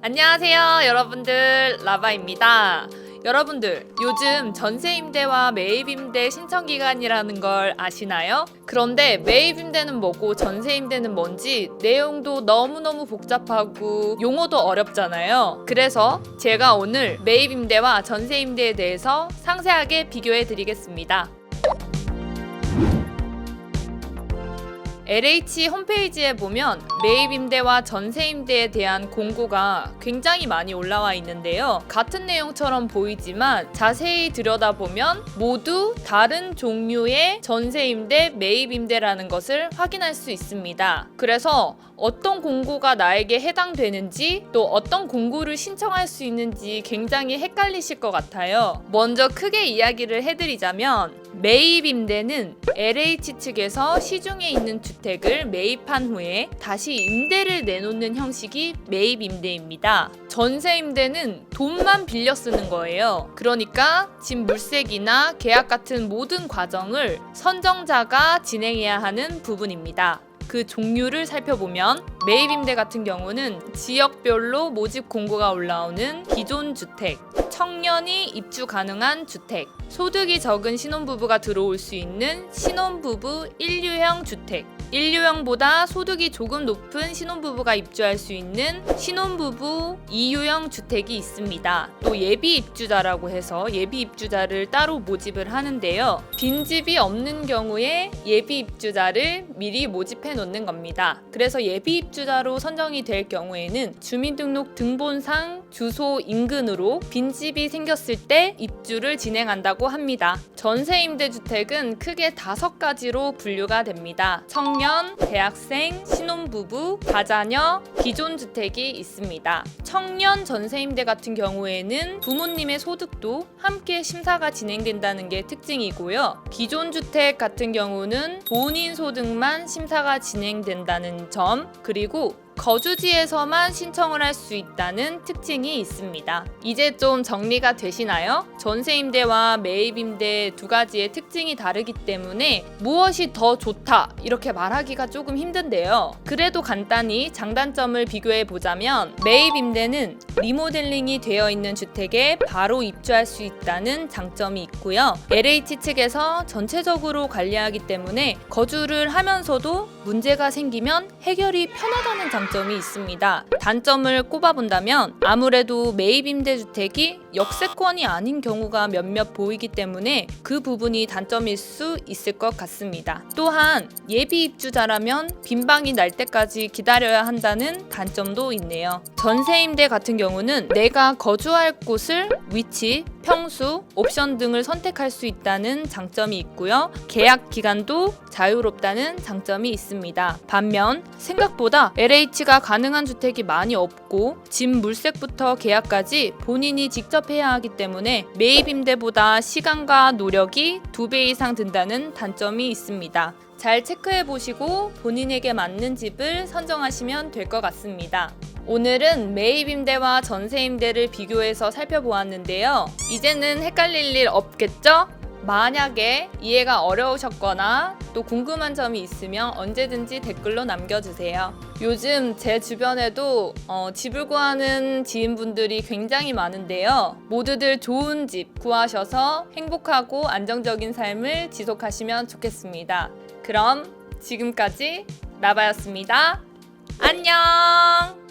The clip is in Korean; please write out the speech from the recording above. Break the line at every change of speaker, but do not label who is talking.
안녕하세요, 여러분들. 라바입니다. 여러분들, 요즘 전세 임대와 매입 임대 신청 기간이라는 걸 아시나요? 그런데 매입 임대는 뭐고 전세 임대는 뭔지 내용도 너무너무 복잡하고 용어도 어렵잖아요. 그래서 제가 오늘 매입 임대와 전세 임대에 대해서 상세하게 비교해 드리겠습니다. LH 홈페이지에 보면 매입 임대와 전세 임대에 대한 공고가 굉장히 많이 올라와 있는데요. 같은 내용처럼 보이지만 자세히 들여다보면 모두 다른 종류의 전세 임대, 매입 임대라는 것을 확인할 수 있습니다. 그래서 어떤 공고가 나에게 해당되는지 또 어떤 공고를 신청할 수 있는지 굉장히 헷갈리실 것 같아요. 먼저 크게 이야기를 해드리자면 매입 임대는 LH 측에서 시중에 있는 주택 을 매입한 후에 다시 임대를 내놓는 형식이 매입 임대입니다. 전세 임대는 돈만 빌려 쓰는 거예요. 그러니까 집 물색이나 계약 같은 모든 과정을 선정자가 진행해야 하는 부분입니다. 그 종류를 살펴보면 매입 임대 같은 경우는 지역별로 모집 공고가 올라오는 기존 주택, 청년이 입주 가능한 주택, 소득이 적은 신혼부부가 들어올 수 있는 신혼부부 1유형 주택, 1유형보다 소득이 조금 높은 신혼부부가 입주할 수 있는 신혼부부 2유형 주택이 있습니다. 또 예비 입주자라고 해서 예비 입주자를 따로 모집을 하는데요. 빈집이 없는 경우에 예비 입주자를 미리 모집해 놓는 겁니다. 그래서 예비 입주자로 선정이 될 경우에는 주민등록 등본상 주소 인근으로 빈집이 생겼을 때 입주를 진행한다고 합니다. 전세 임대 주택은 크게 다섯 가지로 분류가 됩니다. 청년, 대학생, 신혼부부, 다자녀, 기존 주택이 있습니다. 청년 전세 임대 같은 경우에는 부모님의 소득도 함께 심사가 진행된다는 게 특징이고요. 기존 주택 같은 경우는 본인 소득만 심사가 진행된다는 점, 그리고 거주지에서만 신청을 할 수 있다는 특징이 있습니다. 이제 좀 정리가 되시나요? 전세 임대와 매입 임대 두 가지의 특징이 다르기 때문에 무엇이 더 좋다 이렇게 말하기가 조금 힘든데요. 그래도 간단히 장단점을 비교해 보자면 매입 임대는 리모델링이 되어 있는 주택에 바로 입주할 수 있다는 장점이 있고요. LH 측에서 전체적으로 관리하기 때문에 거주를 하면서도 문제가 생기면 해결이 편하다는 장점이 있습니다. 단점을 꼽아본다면 아무래도 매입 임대주택이 역세권이 아닌 경우가 몇몇 보이기 때문에 그 부분이 단점일 수 있을 것 같습니다. 또한 예비 입주자라면 빈방이 날 때까지 기다려야 한다는 단점도 있네요. 전세 임대 같은 경우는 내가 거주할 곳을 위치, 평수, 옵션 등을 선택할 수 있다는 장점이 있고요. 계약 기간도 자유롭다는 장점이 있습니다. 반면 생각보다 LH가 가능한 주택이 많이 없고 집 물색부터 계약까지 본인이 직접 해야 하기 때문에 매입 임대보다 시간과 노력이 두 배 이상 든다는 단점이 있습니다. 잘 체크해 보시고 본인에게 맞는 집을 선정하시면 될 것 같습니다. 오늘은 매입 임대와 전세 임대를 비교해서 살펴보았는데요. 이제는 헷갈릴 일 없겠죠? 만약에 이해가 어려우셨거나 또 궁금한 점이 있으면 언제든지 댓글로 남겨주세요. 요즘 제 주변에도 어, 집을 구하는 지인분들이 굉장히 많은데요. 모두들 좋은 집 구하셔서 행복하고 안정적인 삶을 지속하시면 좋겠습니다. 그럼 지금까지 나바였습니다. 안녕!